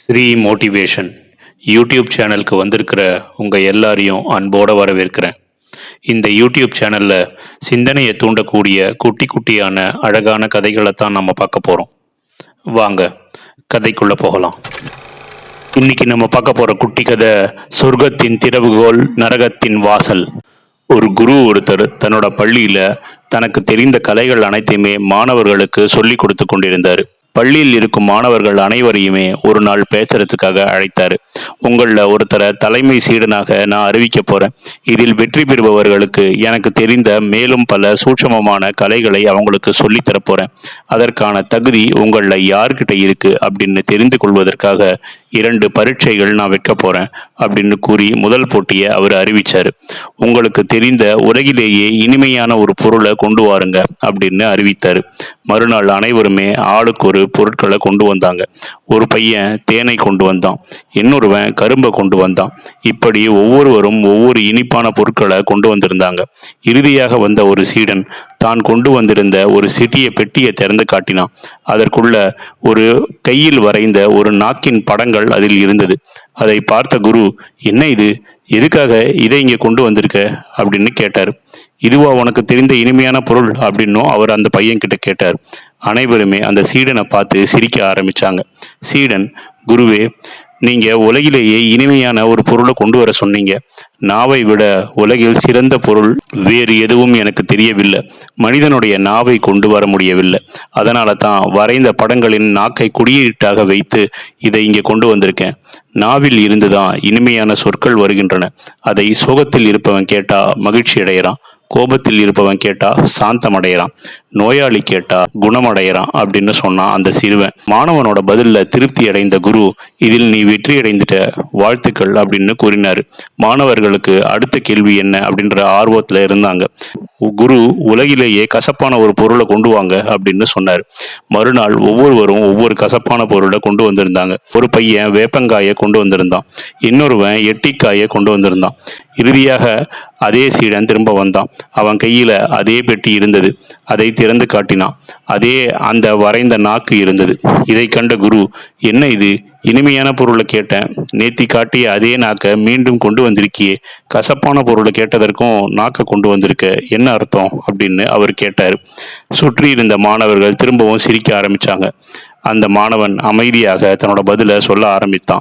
Sri motivation YouTube சேனலுக்கு வந்திருக்கிற உங்கள் எல்லாரையும் அன்போடு வரவேற்கிறேன். இந்த யூடியூப் சேனலில் சிந்தனையை தூண்டக்கூடிய குட்டி குட்டியான அழகான கதைகளை தான் நம்ம பார்க்க போகிறோம் வாங்க கதைக்குள்ளே போகலாம். இன்னைக்கு நம்ம பார்க்க போகிற குட்டி கதை சொர்க்கத்தின் திறவுகோல் நரகத்தின் வாசல். ஒரு குரு ஒருத்தர் தன்னோட பள்ளியில் தனக்கு தெரிந்த கலைகள் அனைத்தையுமே மாணவர்களுக்கு சொல்லி கொடுத்து கொண்டிருந்தார். பள்ளியில் இருக்கும் மாணவர்கள் அனைவரையுமே ஒரு நாள் பேசுறதுக்காக அழைத்தார். உங்களில் ஒருத்தரை தலைமை சீடனாக நான் அறிவிக்க போறேன். இதில் வெற்றி பெறுபவர்களுக்கு எனக்கு தெரிந்த மேலும் பல சூட்சமமான கலைகளை அவங்களுக்கு சொல்லித் தரப் அதற்கான தகுதி உங்களில் யார்கிட்ட இருக்கு அப்படின்னு தெரிந்து கொள்வதற்காக இரண்டு பரீட்சைகள் நான் வைக்க போறேன் அப்படின்னு கூறி முதல் போட்டியை அவர் அறிவிச்சாரு. உங்களுக்கு தெரிந்த உலகிலேயே இனிமையான ஒரு பொருளை கொண்டு வாருங்க அப்படின்னு அறிவித்தார். மறுநாள் அனைவருமே ஆளுக்கு ஒரு பொருட்களை கொண்டு வந்தாங்க. ஒரு பையன் தேனை கொண்டு வந்தான். இன்னொருவன் கரும்பை கொண்டு வந்தான். இப்படி ஒவ்வொருவரும் ஒவ்வொரு இனிப்பான பொருட்களை கொண்டு வந்திருந்தாங்க. இறுதியாக வந்த ஒரு சீடன் தான் கொண்டு வந்திருந்த ஒரு சிட்டிய பெட்டியை திறந்து காட்டினான். அதற்குள்ள ஒரு கையில் வரைந்த ஒரு நாக்கின் படங்கள் அதில் இருந்தது. அதை பார்த்த குரு என்ன இது? எதுக்காக இதை இங்கே கொண்டு வந்திருக்க? அப்படின்னு கேட்டார். இதுவா உனக்கு தெரிந்த இனிமையான பொருள் அப்படின்னும் அவர் அந்த பையன் கிட்ட கேட்டார். அனைவருமே அந்த சீடனை பார்த்து சிரிக்க ஆரம்பிச்சாங்க. சீடன் குருவே நீங்க உலகிலேயே இனிமையான ஒரு பொருளை கொண்டு வர சொன்னீங்க. நாவை விட உலகில் சிறந்த பொருள் வேறு எதுவும் எனக்கு தெரியவில்லை. மனிதனுடைய நாவை கொண்டு வர முடியவில்லை. அதனால தான் வரைந்த படங்களின் நாக்கை குடியீட்டாக வைத்து இதை இங்கே கொண்டு வந்திருக்கேன். நாவில் இருந்துதான் இனிமையான சொற்கள் வருகின்றன. அதை சோகத்தில் இருப்பவன் கேட்டா மகிழ்ச்சி அடைகிறான் கோபத்தில் இருப்பவன் கேட்டா சாந்தம் அடையலாம் நோயாளி கேட்டா குணமடையறான் அப்படின்னு சொன்னான் அந்த சிறுவன். மாணவனோட பதில்ல திருப்தி அடைந்த குரு இதில் நீ வெற்றி அடைந்துட்ட வாழ்த்துக்கள் அப்படின்னு கூறினார். மாணவர்களுக்கு அடுத்த கேள்வி என்ன அப்படின்ற ஆர்வத்துல இருந்தாங்க. குரு உலகிலேயே கசப்பான ஒரு பொருளை கொண்டு வாங்க அப்படின்னு சொன்னார். மறுநாள் ஒவ்வொருவரும் ஒவ்வொரு கசப்பான பொருளை கொண்டு வந்திருந்தாங்க. ஒரு பையன் வேப்பங்காயை கொண்டு வந்திருந்தான். இன்னொருவன் எட்டிக்காயை கொண்டு வந்திருந்தான். இறுதியாக அதே சீடன் திரும்ப வந்தான். அவன் கையில அதே பெட்டி இருந்தது. அதை திறந்து காட்டினான். அதே அந்த வரைந்த நாக்கு இருந்தது. இதை கண்ட குரு என்ன இது? இனிமையான பொருளை கேட்டேன். நேத்தி காட்டிய அதே நாக்கை மீண்டும் கொண்டு வந்திருக்கியே. கசப்பான பொருளை கேட்டதற்கும் நாக்கை கொண்டு வந்திருக்க. என்ன அர்த்தம்? அப்படின்னு அவர் கேட்டார். சுற்றி இருந்த மாணவர்கள் திரும்பவும் சிரிக்க ஆரம்பிச்சாங்க. அந்த மாணவன் அமைதியாக தன்னோட பதிலை சொல்ல ஆரம்பித்தான்.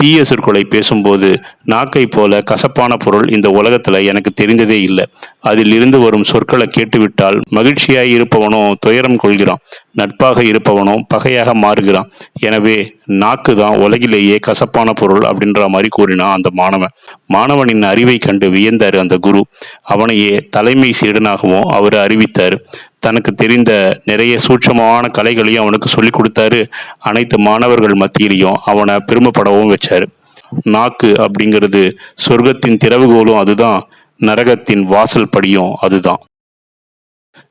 தீய சொற்களை பேசும்போது நாக்கை போல கசப்பான பொருள் இந்த உலகத்துல எனக்கு தெரிந்ததே இல்லை. அதில் இருந்து வரும் சொற்களை கேட்டுவிட்டால் மகிழ்ச்சியாய் இருப்பவனோ துயரம் கொள்கிறான். நட்பாக இருப்பவனும் பகையாக மாறுகிறான். எனவே நாக்கு தான் உலகிலேயே கசப்பான பொருள் அப்படின்ற மாதிரி கூறினான் அந்த மாணவன். மாணவனின் அறிவை கண்டு வியந்தார் அந்த குரு. அவனையே தலைமை சீடனாகவும் அவர் அறிவித்தார். தனக்கு தெரிந்த நிறைய சூட்சமான கலைகளையும் அவனுக்கு சொல்லிக் கொடுத்தாரு. அனைத்து மாணவர்கள் மத்தியிலையும் அவனை பெருமைப்படவும் வச்சார். நாக்கு அப்படிங்கிறது சொர்க்கத்தின் திறவுகோலும் அதுதான். நரகத்தின் வாசல் படியும் அதுதான்.